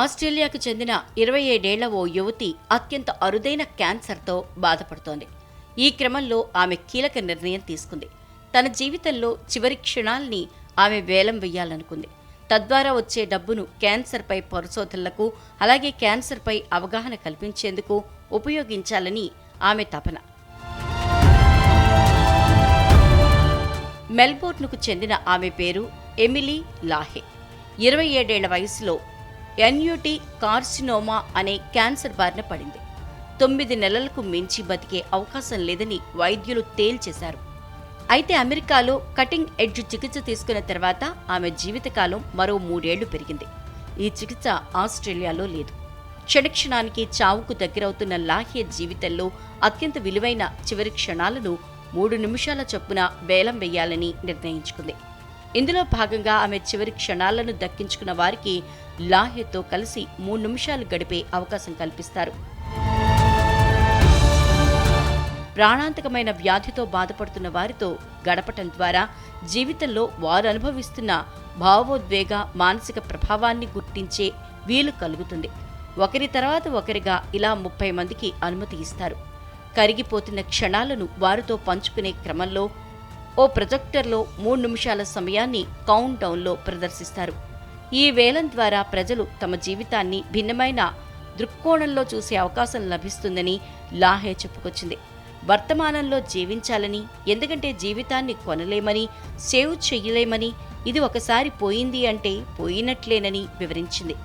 ఆస్ట్రేలియాకు చెందిన ఇరవై ఏడేళ్ళ ఓ యువతి అత్యంత అరుదైన క్యాన్సర్తో బాధపడుతోంది. ఈ క్రమంలో ఆమె కీలక నిర్ణయం తీసుకుంది. తన జీవితంలో చివరి క్షణాల్ని ఆమె వేలం వెయ్యాలనుకుంది. తద్వారా వచ్చే డబ్బును క్యాన్సర్పై పరిశోధనలకు అలాగే క్యాన్సర్పై అవగాహన కల్పించేందుకు ఉపయోగించాలని ఆమె తపన. మెల్బోర్న్కు చెందిన ఆమె పేరు ఎమిలీ లాహే. ఇరవై ఏడేళ్ళ వయసులో ఎన్యూటి కార్సినోమా అనే క్యాన్సర్ బారిన పడింది. తొమ్మిది నెలలకు మించి బతికే అవకాశం లేదని వైద్యులు తేల్చేశారు. అయితే అమెరికాలో కటింగ్ ఎడ్జ్ చికిత్స తీసుకున్న తర్వాత ఆమె జీవితకాలం మరో మూడేళ్ళు పెరిగింది. ఈ చికిత్స ఆస్ట్రేలియాలో లేదు. క్షణక్షణానికి చావుకు దగ్గరవుతున్న లాహ్య జీవితంలో అత్యంత విలువైన చివరి క్షణాలను మూడు నిమిషాల చొప్పున వేలం వేయాలని నిర్ణయించుకుంది. ఇందులో భాగంగా ఆమె చివరి క్షణాలను దక్కించుకున్న వారికి లాహ్యతో కలిసి మూడు నిమిషాలు గడిపే అవకాశం కల్పిస్తారు. ప్రాణాంతకమైన వ్యాధితో బాధపడుతున్న వారితో గడపటం ద్వారా జీవితంలో వారు అనుభవిస్తున్న భావోద్వేగ మానసిక ప్రభావాన్ని గుర్తించే వీలు కలుగుతుంది. ఒకరి తర్వాత ఒకరిగా ఇలా ముప్పై మందికి అనుమతి ఇస్తారు. కరిగిపోతున్న క్షణాలను వారితో పంచుకునే క్రమంలో ఓ ప్రొజెక్టర్లో మూడు నిమిషాల సమయాన్ని కౌంట్ డౌన్లో ప్రదర్శిస్తారు. ఈ వేలం ద్వారా ప్రజలు తమ జీవితాన్ని భిన్నమైన దృక్కోణంలో చూసే అవకాశం లభిస్తుందని లాహే చెప్పుకొచ్చింది. వర్తమానంలో జీవించాలని ఎందుకంటే జీవితాన్ని కొనలేమని సేవ్ చెయ్యలేమని ఇది ఒకసారి పోయింది అంటే పోయినట్లేనని వివరించింది.